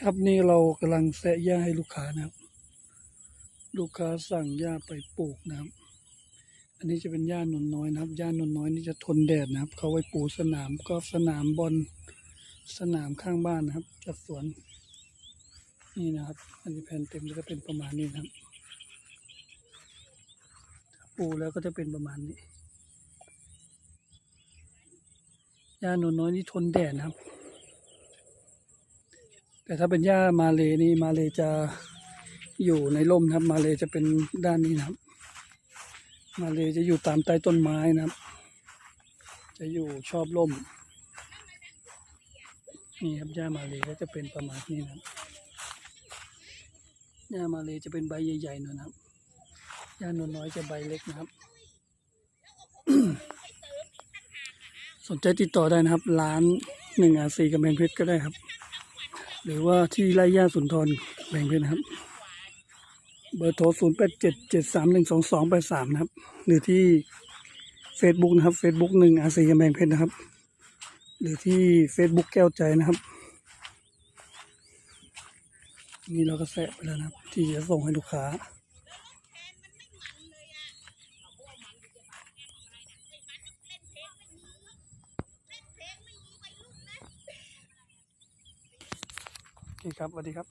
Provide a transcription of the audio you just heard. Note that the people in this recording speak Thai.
ครับนี่เรากำลังแซะหญ้าให้ลูกค้านะครับ ลูกค้าสั่งหญ้าไปปลูกนะครับ อันนี้จะเป็นหญ้านนน้อยนะครับหญ้านนน้อยนี่จะทนแดดนะครับ เขาไว้ปูสนามก็สนามบอลสนามข้างบ้านนะครับจัดสวน นี่นะครับ อันนี้แผ่นเต็มก็จะเป็นประมาณนี้นะครับปูแล้วก็จะเป็นประมาณนี้หญ้านนน้อยนี่ทนแดดนะครับ แต่ถ้าเป็นหญ้ามาเลนี่มาเลจะอยู่ในร่มนะครับ มาเลจะเป็นด้านนี้นะครับ มาเลจะอยู่ตามใต้ต้นไม้นะครับ จะอยู่ชอบร่ม นี่ครับหญ้ามาเลก็จะเป็นประมาณนี้นะครับหญ้ามาเลจะเป็นใบใหญ่ๆหน่อยนะครับหญ้านวลน้อยจะใบเล็กนะครับ สนใจติดต่อได้นะครับ ร้านหนึ่งอาซีกำแพงเพชรก็ได้ครับ หรือว่าที่ไร่ย่าสุนทรแบ่งเพชรนะครับ เบอร์โทร0 8 7 7 3 1 2 2 8 3นะครับ หรือที่ Facebook นะครับ Facebook หนึ่งอาซีกำแพงเพชรนะครับ หรือที่ Facebook แก้วใจนะครับ นี่เราก็แสะไปแล้วนะครับ ที่จะส่งให้ลูกค้า เคครับสวัสดีครับ